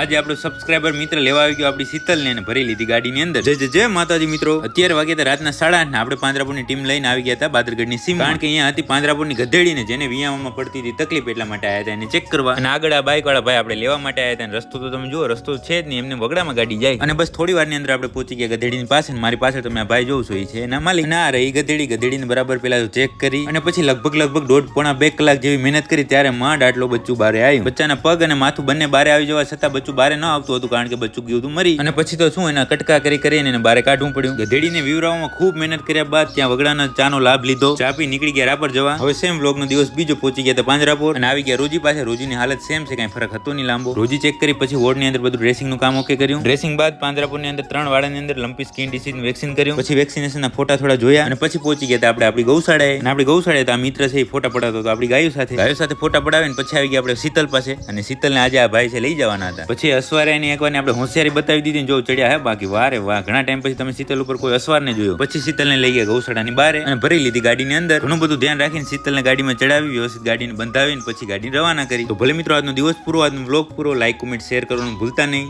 આજે આપણો સબસ્ક્રાઇબર મિત્ર લેવા આવી ગયો, આપણી શીતલને ભરી લીધી ગાડીની અંદર. જય જય માતાજી મિત્રો. અત્યારે વાગે તો રાતના સાડા આઠ આપણે પાંજરાપુરની ટીમ લઈને આવી ગયા હતા બાદરગઢની સીમ. કારણ કે અહીંયા હતી પાંજરાપુરની ગધેડી ને જેને વિયામાં પડતી હતી તકલીફ એટલા માટે આવ્યા હતા. એને ચેક કરવા. અને આગળ આ બાઇક વાળા ભાઈ આપણે લેવા માટે આવ્યા હતા. અને રસ્તો તો તમે જુઓ, રસ્તો છે જ નહીં. એમને વગડામાં ગાડી જાય. અને બસ થોડી વારની અંદર આપણે પહોંચી ગયા ગધેડીની પાસે. મારી પાસે તમે આ ભાઈ જોઉં છો, એ છે એના માલિક. ના રહી ગધેડી. ગધેડીને બરાબર પેલા ચેક કરી. અને પછી લગભગ લગભગ દોઢ પોણા બે કલાક જેવી મહેનત કરી. ત્યારે માંડ આટલો બચ્ચું બારે આવ્યું. બચ્ચાના પગ અને માથું બંને બારે આવી જવા છતાં બચ્ચું બારે ન આવતું હતું કારણ કે બચ્ચું ગયું હતું મરી. અને પછી તો શું એના કટકા કરી કરીને એને બારે કાઢવું પડ્યું. ગધેડીને વિવરાવવામાં ખૂબ મહેનત કર્યા બાદ ત્યાં વગડાના ચાનો લાભ લીધો. ચા પી નીકળી ગયા રાપર જવા. હવે સેમ વ્લોગ નો દિવસ બીજો પહોંચી ગયા પાંજરાપુર અને આવી ગયા રોજી પાસે રોજીની હાલત સેમ છે કઈ ફરક હતો નહીં લાંબો. રોજી ચેક કરી પછી વોર્ડની અંદર બધું ડ્રેસિંગનું કામ ઓકે કર્યું. ડ્રેસિંગ બાદ પાંજરાપુરની અંદર ત્રણ વાળાની અંદર લંપી સ્કિન ડિસીઝ વેક્સિન કર્યું. પછી વેક્સિનેશનના ફોટા થોડા જોયા. અને પછી પહોંચી ગયા હતા આપણે આપણી ગૌશાળાએ. અને આપણી ગૌશાળાએ તો આ મિત્ર છે એ ફોટા પડાવતો હતો આપણી ગાયો સાથે. ગાયો સાથે ફોટા પડાવીને પછી આવી ગયા આપણે શીતલ પાસે. અને શીતલને આજે આ ભાઈ છે લઈ જવાના હતા. પછી અસવારાની એકવાર આપણે હોશિયારી બતાવી દીધી જો ચડ્યા હે, બાકી વારે વાહ. ઘણા ટાઈમ પછી તમે શીતલ ઉપર કોઈ અસવાર ને જોયો. પછી શીતલને લઈ ગયા ગૌશાળાની બારે અને ભરી લીધી ગાડીની અંદર. ઘણું બધું ધ્યાન રાખીને શીતલને ગાડીમાં ચડાવી, વ્યવસ્થિત ગાડીને બંધાવીને પછી ગાડી રવાના કરી. તો ભલે મિત્રો, આજનો દિવસ પૂરો, આજનો બ્લોગ પૂરો. લાઈક કોમેન્ટ શેર કરવાનું ભૂલતા નહીં.